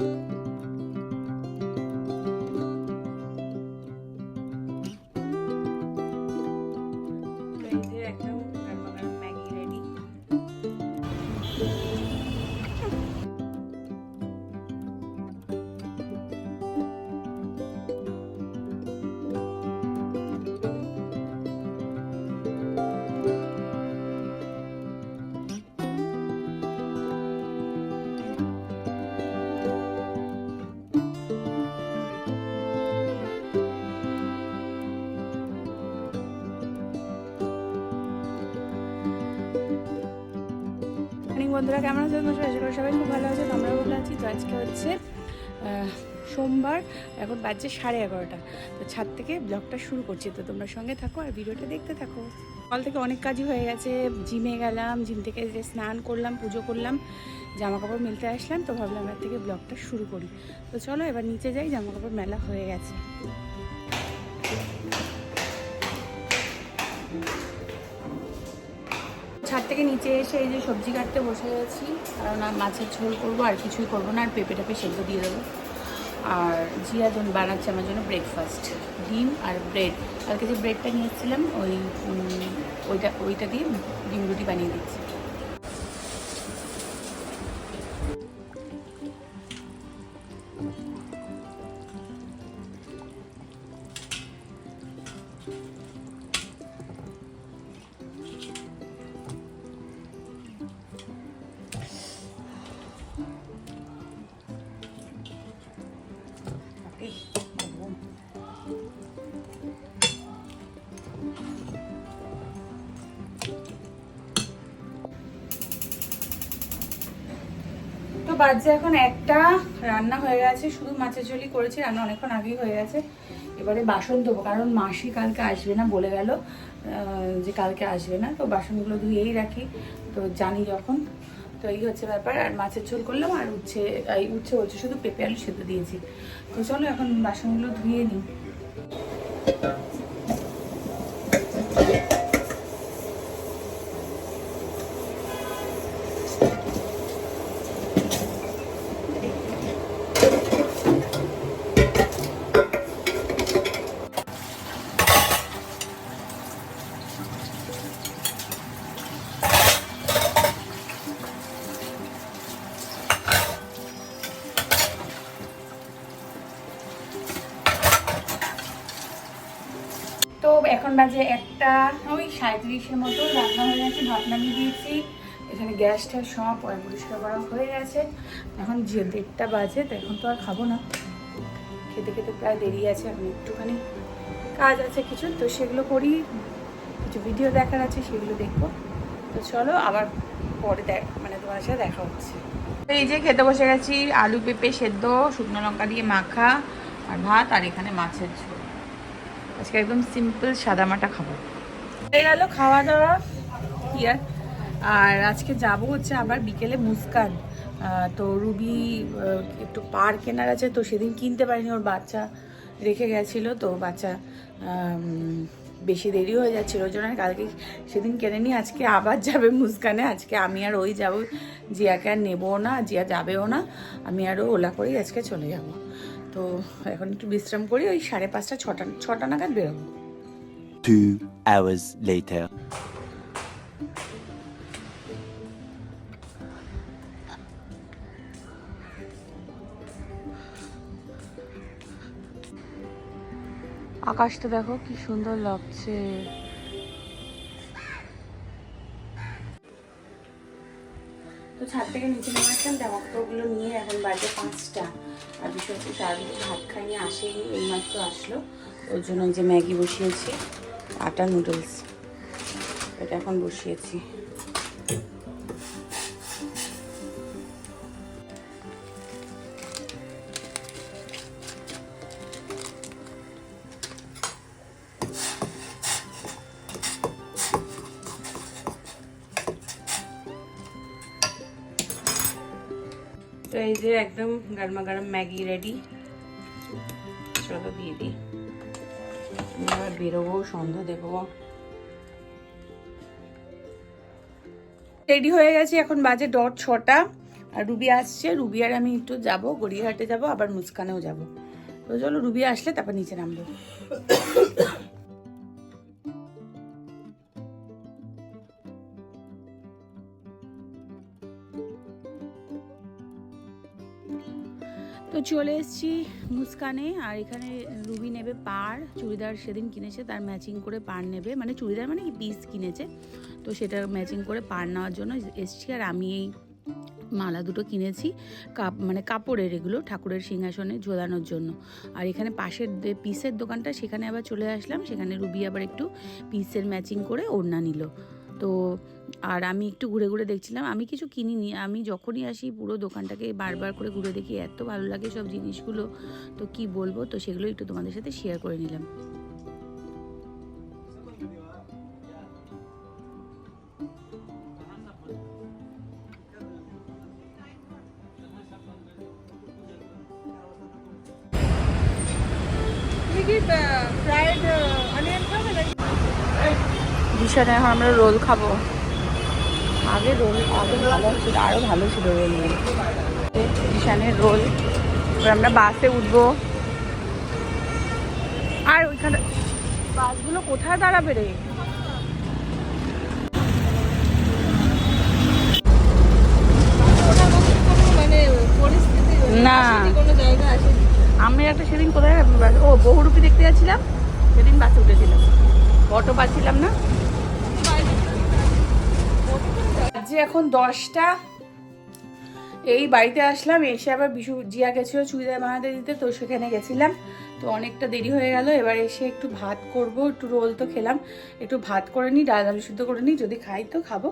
এই বন্ধুরা, কেমন আছো? তোমরা আশা করি সবাই খুব ভালো আছে, আমরাও ভালো আছি। তো আজকে হচ্ছে সোমবার, এখন বাজছে সাড়ে এগারোটা। তো ছাদ থেকে ব্লগটা শুরু করছি। তো তোমরা সঙ্গে থাকো আর ভিডিওটা দেখতে থাকো। সকাল থেকে অনেক কাজই হয়ে গেছে। জিমে গেলাম, জিম থেকে যে স্নান করলাম, পুজো করলাম জামা কাপড় মেলতে আসলাম, তো ভাবলাম এবার থেকে ব্লগটা শুরু করি। তো চলো এবার নিচে যাই জামা কাপড় মেলা হয়ে গেছে। ছাদ থেকে নিচে এসে এই যে সবজি কাটতে বসে গেছি কারণ আর মাছের ঝোল করব, আর কিছুই করব না, আর পেঁপে টেপে সেদ্ধ দিয়ে দেবো। আর জিয়া জন বানাচ্ছে আমার জন্য ব্রেকফাস্ট ডিম আর ব্রেড কালকে যে ব্রেডটা নিয়েছিলাম ওই ওইটা ওইটা দিয়ে ডিম রুটি বানিয়ে দিচ্ছি। তো বাজছে এখন একটা, রান্না হয়ে গেছে, শুধু মাছের ঝোলই করেছি, রান্না অনেকক্ষণ আগেই হয়ে গেছে। এবারে বাসন ধোবো, কারণ মাসি কালকে আসবে না বলে গেল যে কালকে আসবে না, তো বাসনগুলো ধুয়েই রাখি, তো জানি যখন। তো এই হচ্ছে ব্যাপার, আর মাছের ঝোল করলাম, আর উচ্ছে, এই উচ্ছে হচ্ছে শুধু পেঁপে আলু সেদ্ধ দিয়েছি। তো চলো এখন বাসনগুলো ধুয়ে নিই। তো এখন বাজে একটা, ওই সাঁত্রিশের মতো রান্না হয়ে গেছে, ভাত নামিয়ে দিয়েছি। এখানে গ্যাস ট্যাস সব পরিষ্কার করা হয়ে গেছে। এখন যে দেড়টা বাজে, তো এখন তো আর খাব না। খেতে খেতে প্রায় দেরি আছে, এখন একটুখানি কাজ আছে কিছু, তো সেগুলো করি। কিছু ভিডিও দেখার আছে, সেগুলো দেখব। তো চলো, আবার পরে দেখ মানে তোমার সাথে দেখা হচ্ছে। এই যে খেতে বসে গেছি, আলু পেঁপে সেদ্ধ, শুকনো লঙ্কা দিয়ে মাখা, আর ভাত, আর এখানে মাছের ঝোল। আজকে একদম সিম্পল সাদামাটা খাব। হয়ে গেল খাওয়া দাওয়া কি আর আর আজকে যাব হচ্ছে আবার বিকেলে মুস্কান। তো রুবি একটু পার কেনার আছে, তো সেদিন কিনতে পারিনি, ওর বাচ্চা রেখে গেছিল, তো বাচ্চা বেশি দেরি হয়ে যাচ্ছিল, ওই জন্য কালকে সেদিন কেনে নি আজকে আবার যাবে মুস্কানে, আজকে আমি আর ওই যাব, জিয়াকে আর নেব না, জিয়া যাবেও না, আমি আরও ওলা করেই আজকে চলে যাব তো এখন একটু বিশ্রাম করি, ওই সাড়ে পাঁচটা, ছটা ছটা নাগাদ বেরোবো Two hours later. আকাশটা দেখো কি সুন্দর লাগছে। তো ছাদ থেকে নিচে নেমে আসলাম জামা কাপড়গুলো নিয়ে এখন বাজে পাঁচটা। আর বিষয় সারাদিন ভাত খাইনি, আসেনি, এইমাত্র আসলো। ওর জন্য এই যে ম্যাগি বসিয়েছি, আটা নুডলস। এটা এখন বসিয়েছি। তো এই যে একদম গরমা গরম ম্যাগি রেডি চলো দিয়ে দিই। আবার বেরোবো, সন্ধ্যা দেবো। রেডি হয়ে গেছি, এখন বাজে ডট ছটা। আর রুবি আসছে, রুবি আর আমি একটু যাব, গড়িয়াহাটে যাব, আবার মুস্কানেও যাব। তো চলো রুবি আসলে তারপর নিচে নামবো। তো চলে এসেছি মুস্কানে, আর এখানে রুবি নেবে পার চুড়িদার সেদিন কিনেছে, তার ম্যাচিং করে পার নেবে। মানে চুড়িদার মানে কি পিস কিনেছে। তো সেটা ম্যাচিং করে পার নেওয়ার জন্য এসছি, আর আমি এই মালা দুটো কিনেছি, কাপ মানে কাপড়ের এগুলো, ঠাকুরের সিংহাসনে ঝোলানোর জন্য। আর এখানে পাশের পিসের দোকানটা, সেখানে আবার চলে আসলাম। সেখানে রুবি আবার একটু পিসের ম্যাচিং করে ওড়না নিল। তো আর আমি একটু ঘুরে ঘুরে দেখছিলাম। আমি কিছু কিনিনি। আমি যখনই আসি পুরো দোকানটাকে বারবার করে ঘুরে দেখি। এত ভালো লাগে সব জিনিসগুলো। তো কি বলব? তো সেগুলো একটু তোমাদের সাথে শেয়ার করে নিলাম। ভীষণে এখন আমরা রোল খাব। আগে রোল আগে ভালো ছিল আরও ভালো ছিল রোল ভীষণের রোল এবার আমরা বাসে উঠবো। আর ওইখানে বাসগুলো কোথায় দাঁড়াবে রে? মানে পরিস্থিতি না। আমি একটা সেদিন কোথায় ও বহুরূপী দেখতে যাচ্ছিলাম সেদিন বাসে উঠেছিলাম। অটো পাচ্ছিলাম না। যে এখন দশটা। এই বাড়িতে আসলাম, এসে আবার বিশু, জিয়া গেছিল চুড়িদার বানাতে দিতে, তো সেখানে গেছিলাম। তো অনেকটা দেরি হয়ে গেল, এবার এসে একটু ভাত করব, একটু রোল তো খেলাম। একটু ভাত করে নিই, ডাল আলু সিদ্ধ করে নিই, যদি খাই তো খাব।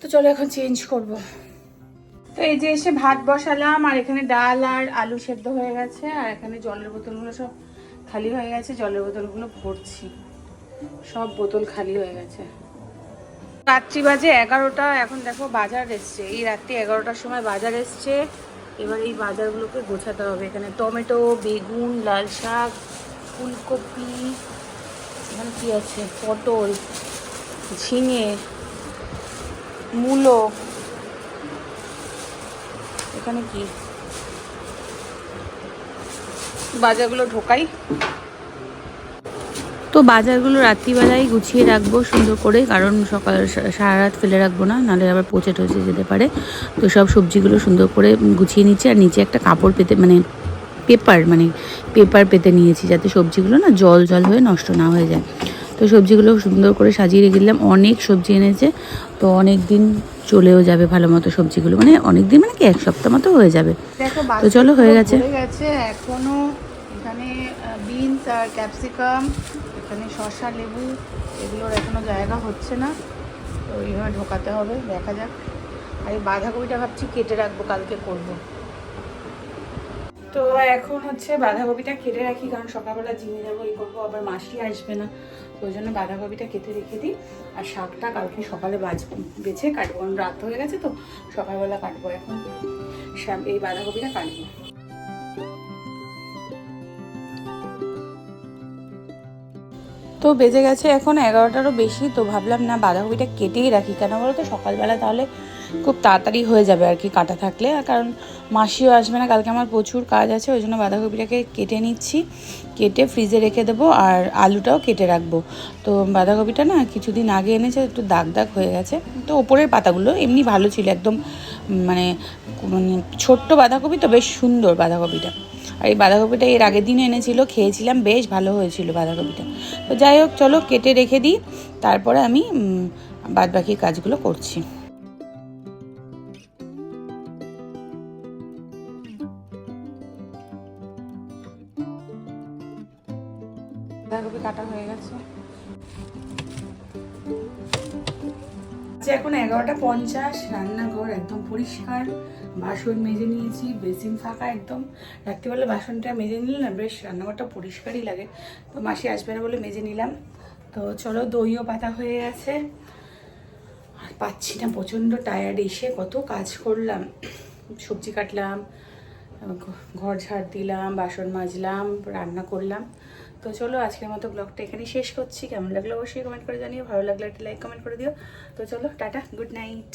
তো চলো এখন চেঞ্জ করব। তো এই যে এসে ভাত বসালাম, আর এখানে ডাল আর আলু সেদ্ধ হয়ে গেছে, আর এখানে জলের বোতলগুলো সব খালি হয়ে গেছে, জলের বোতলগুলো ভরছি। সব বোতল খালি হয়ে গেছে। রাত্রি বাজে এগারোটা, এখন দেখো বাজার এসছে। এই রাত্রি এগারোটার সময় বাজার এসছে। এবার এই বাজারগুলোকে গোছাতে হবে। এখানে টমেটো, বেগুন, লাল শাক, ফুলকপি, এখানে কি আছে? পটল, ঝিঙে, মূলো। এখানে কি? বাজারগুলো ঢোকাই। তো বাজারগুলো রাত্রিবেলায় গুছিয়ে রাখব সুন্দর করে কারণ সকাল সারা রাত ফেলে রাখব না নাহলে আবার পচে টচে যেতে পারে। তো সব সবজিগুলো সুন্দর করে গুছিয়ে নিচ্ছি আর নিচে একটা কাপড় পেতে মানে পেপার মানে পেপার পেতে নিয়েছি যাতে সবজিগুলো না জল জল হয়ে নষ্ট না হয়ে যায়। তো সবজিগুলো সুন্দর করে সাজিয়ে রেখে দিলাম অনেক সবজি এনেছে তো অনেক দিন চলেও যাবে ভালো মতো সবজিগুলো মানে অনেক দিন মানে কি এক সপ্তাহ মতো হয়ে যাবে। তো চলো, হয়ে গেছে। হয়ে গেছে এখনও এখানে বিনস আর ক্যাপসিকাম এখানে শসা, লেবু, এগুলোর এখনও জায়গা হচ্ছে না। তো এইভাবে ঢোকাতে হবে, দেখা যাক। আর এই বাঁধাকপিটা ভাবছি কেটে রাখব, কালকে করব। তো এখন হচ্ছে বাঁধাকপিটা কেটে রাখি, কারণ সকালবেলা জিমে যাব, এই করব, আবার মাসি আসবে না। তো ওই জন্য বাঁধাকপিটা কেটে রেখে দিই। আর শাকটা কালকে সকালে বাজ, বেছে কাটবো। কারণ রাত হয়ে গেছে তো, সকালবেলা কাটবো এখন। এই বাঁধাকপিটা কাটবো। তো বেজে গেছে এখন এগারোটারও বেশি, তো ভাবলাম না বাঁধাকপিটা কেটেই রাখি। কেন বলো তো সকালবেলা তাহলে খুব তাড়াতাড়ি হয়ে যাবে আর কি কাটা থাকলে। আর কারণ মাসিও আসবে না, কালকে আমার প্রচুর কাজ আছে, ওই জন্য বাঁধাকপিটাকে কেটে নিচ্ছি। কেটে ফ্রিজে রেখে দেবো আর আলুটাও কেটে রাখব। তো বাঁধাকপিটা না কিছুদিন আগে এনেছে, একটু দাগ দাগ হয়ে গেছে। তো ওপরের পাতাগুলো এমনি ভালো ছিল, একদম মানে মানে ছোট্ট বাঁধাকপি তো বেশ সুন্দর বাঁধাকপিটা। আর এই বাঁধাকপিটা এর আগের দিন এনেছিল, খেয়েছিলাম, বেশ ভালো হয়েছিল বাঁধাকপিটা। তো যাই হোক, চলো কেটে রেখে দিই, তারপরে আমি বাদবাকি কাজগুলো করছি। আচ্ছা এখন এগারোটা পঞ্চাশ, রান্নাঘর একদম পরিষ্কার, বাসন মেজে নিয়েছি, বেসিন ফাঁকা একদম। রাত্রিবেলা বাসনটা মেজে নিলে না বেশ রান্নাঘরটা পরিষ্কারই লাগে। তো মাসি আসবে না বলে মেজে নিলাম। তো চলো দইও পাতা হয়ে গেছে। আর পাচ্ছি না, প্রচণ্ড টায়ার্ড এসে কত কাজ করলাম। সবজি কাটলাম ঘর ঝাড় দিলাম, বাসন মাজলাম, রান্না করলাম। তো চলো আজকের মতো ব্লগটা এখানেই শেষ করছি। কেমন লাগল অবশ্যই কমেন্ট করে জানিও। ভালো লাগলে একটা লাইক কমেন্ট করে দিও। তো চলো, টাটা গুড নাইট